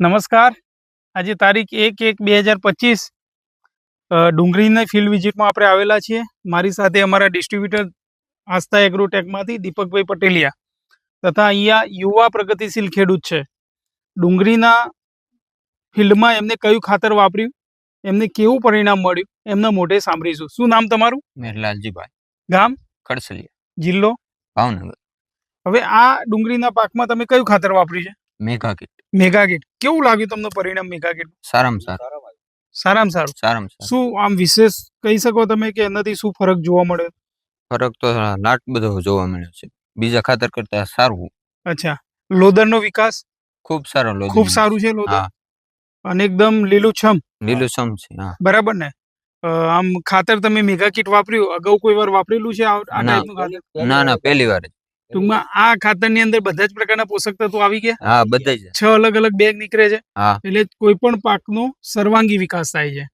નમસ્કાર. આજે તારીખ એક એક બે હજાર પચીસ ડુંગળીના ફિલ્ડ વિઝિટમાં આપણે આવેલા છીએ. મારી સાથે અમારા ડિસ્ટ્રીબ્યુટર આસ્થા એગ્રોટેકમાંથી દીપકભાઈ પટેલિયા તથા અહીંયા યુવા પ્રગતિશીલ ખેડૂત છે. ડુંગળીના ફિલ્ડમાં એમને કયું ખાતર વાપર્યું એમને કેવું પરિણામ મળ્યું એમના મોઢે સાંભળીશું. શું નામ તમારું? મેરલાલજીભાઈ ગામ? કડસલિયા જિલ્લો? ભાવનગર. હવે આ ડુંગળીના પાકમાં તમે કયું ખાતર વાપર્યું છે? Mega mega mega kit. કેવું લાગ્યું તમને પરિણામ મેગાકીટ? સારામાં સારું. સારામાં સારું. સારામાં સારું. શું આમ વિશેષ કહી શકો તમે કે એનાથી શું ફરક જોવા મળે ફરક તો લાટ બધો જોવા મળ્યો છે. બીજા ખાતર કરતા સારું અચ્છા. લોદરનો વિકાસ? ખૂબ સારો લોદર ખૂબ સારું છે લોદર? અને એકદમ લીલુંછમ? લીલુંછમ છે હા. બરાબર ને? આમ ખાતર તમે મેગા કીટ વાપર્યું? અગાઉ કોઈ વાર વાપરેલું છે આ. ટાઈપનું ખાતર? ના ના પહેલી વાર જ. ટૂંકમાં આ ખાતરની અંદર બધા જ પ્રકારના પોષક તત્વો આવી ગયા? હા બધા જ છ અલગ અલગ બેગ નીકળે છે. એટલે કોઈ પણ પાકનો સર્વાંગી વિકાસ થાય છે.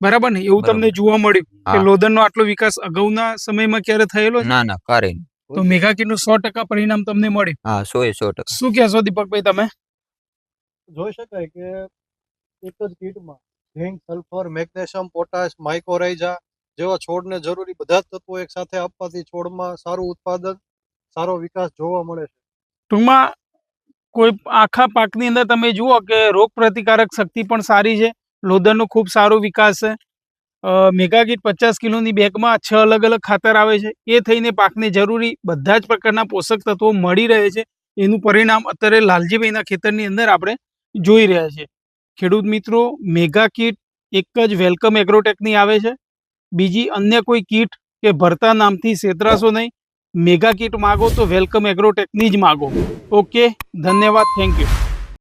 બરાબર ને? એવું તમને જોવા મળ્યું કે. લોદરનો આટલો વિકાસ અગાઉના સમયમાં ક્યારે થયેલો ના ના કરે તો મેગા કીટનું સો ટકા પરિણામ તમને મળ્યું. હા સો એ સો ટકા. શું કહેશો દીપકભાઈ તમે? જોઈ શકાય કે એક જ કીટમાં zinc sulphur magnesium potash mycorrhiza જેવા છોડને જરૂરી બધા જ તત્વો એક સાથે આપવાથી છોડમાં સારું ઉત્પાદન સારો વિકાસ જોવા મળે છે. ટૂંકમાં કોઈ આખા પાકની અંદર તમે જુઓ કે રોગ પ્રતિકારક શક્તિ પણ સારી છે. લોદરનો ખૂબ સારો વિકાસ છે. મેગા મેગાકીટ પચાસ કિલોની બેગમાં છ અલગ અલગ ખાતર આવે છે. એ થઈને પાકને જરૂરી બધા જ પ્રકારના પોષક તત્વો મળી રહે છે. એનું પરિણામ અત્યારે લાલજીભાઈના ખેતરની અંદર આપણે જોઈ રહ્યા છીએ. ખેડૂત મિત્રો મેગા કીટ એક જ વેલકમ એગ્રોટેકની આવે છે. બીજી અન્ય કોઈ કીટ કે ભરતા નામથી છેતરાશો નહીં. મેગા કીટ માગો તો વેલકમ એગ્રોટેકની જ માગો. ઓકે ધન્યવાદ થેન્ક યુ.